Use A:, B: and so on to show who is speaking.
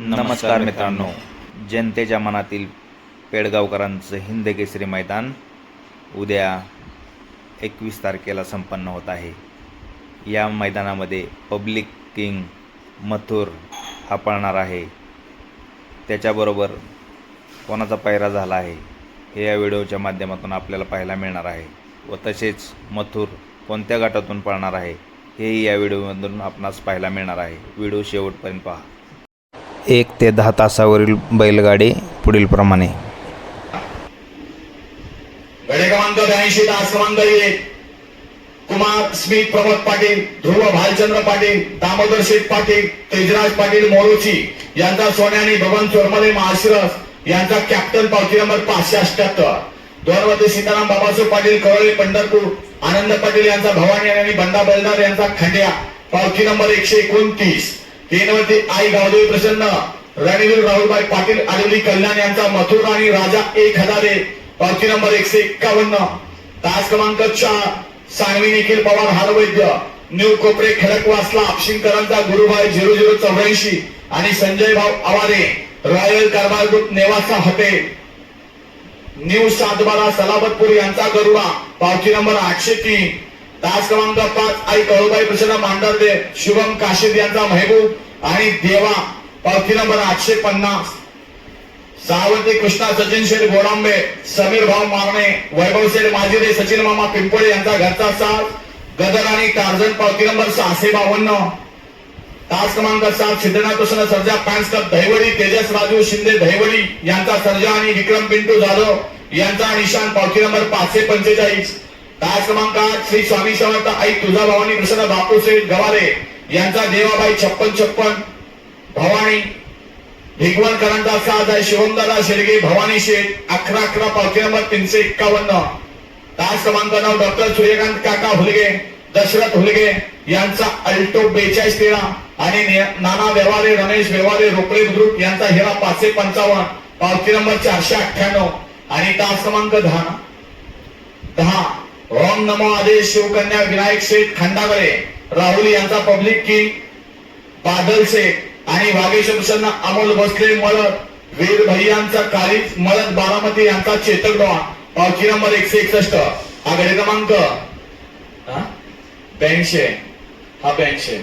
A: नमस्कार मित्रांनो. जनतेच्या मनातील पेडगावकरांचं हिंद केसरी मैदान उद्या एकवीस तारखेला संपन्न होत आहे. या मैदानामध्ये पब्लिक किंग मथुर हा पळणार आहे. त्याच्याबरोबर कोणाचा पायरा झाला आहे हे या व्हिडिओच्या माध्यमातून आपल्याला पाहायला मिळणार आहे व तसेच मथुर कोणत्या गटातून पळणार आहे हेही या व्हिडिओमधून आपणास पाहायला मिळणार आहे. व्हिडिओ शेवटपर्यंत पहा. एक ते दहा तासावरील बैलगाडी पुढीलप्रमाणे.
B: गडे क्रमांक ब्याऐंशी तास क्रमांक एक. कुमार स्मित प्रमोद पाटील ध्रुव भालचंद्र पाटील दामोदर शेठ पाटील तेजराज पाटील मोरोची. यांचा सोन्याने भगवान चोरमले माशिरस यांचा कॅप्टन पावती नंबर पाचशे अठ्याहत्तर दोन सीताराम बाबासाहेब पाटील कवळे पंढरपूर. आनंद पाटील यांचा भवानी आणि बंडा बलदार यांचा खंड्या. पावती नंबर एकशे एकोणतीस. तीन वरती आई गावदेवी प्रसन्न. रणवीर राहुलभाई पाटील आलेली कल्याण यांचा मथुर आणि राजा एक हजारे. पावती नंबर एकशे एक्कावन्न. तास क्रमांक चार सांगवी निखिल पवार हारवैद्य. न्यू कोपरे खडकवासला आपशिंकरांचा गुरुभाई झिरो झिरो चौऱ्याऐंशी. आणि संजय भाऊ आवारे रॉयल कारभार ग्रुप नेवासा हॉटेल न्यू सातबारा सलाबतपूर यांचा गरुडा. पावती नंबर आठशे तीन. तास क्रमांक पाच आई कळूबाई प्रसन्न मांडरदे शुभम काशीद यांचा महबूब आणि देवा पावती नंबर आठशे पन्नास. सावंती कृष्णा सचिन शेठ गोडांबे समीर भाऊ मारणे वैभव शेठ माजिरे सचिन मामा पिंपळे यांचा घरचा साथ. गदर आणि टार्झन पावती नंबर सहाशे बावन्न. तास क्रमांक सात सिद्धनाथ कृष्ण सर्जा पॅन्स क्लब दहिवडी तेजस राजू शिंदे दहिवडी यांचा सर्जा आणि विक्रम पिंटू जाधव यांचा निशान पावती नंबर पाचशे पंचेचाळीस. तास क्रमांक आठ श्री स्वामी समर्थ आई तुझा भवानी प्रसन्न बापू गवारे यांचा देवाबाई छप्पन छप्पन भवानी भिगवणकरांचा साज आहे शिवमदादा शेडगे भवानी शेठ अकरा अकरा पावती नंबर तीनशे एक्कावन्न. तास क्रमांक नऊ डॉक्टर सूर्यकांत काका हुलगे दशरथ हुलगे यांचा अल्टो बेचाळीस तेरा आणि नाना व्यवहारे रमेश व्यवहारे रोकडे बुद्रुक यांचा हिरा पाचशे पंचावन्न पावती नंबर चारशे अठ्ठ्याण्णव. आणि तास क्रमांक दहा दहा. ओम नमो आदेश शिवकन्या विनायक शेठ खंडावरे राहुल यांचा पब्लिक किंग बादल शेख आणि वागेश्वर प्रसन्न अमोल भोसले मळत वीर भैयांचा कालीज मळत बारामती यांचा चेतक डॉन पावती नंबर एकशे एकसष्ट हा गडी क्रमांक ब्याऐंशी हा ब्याऐंशी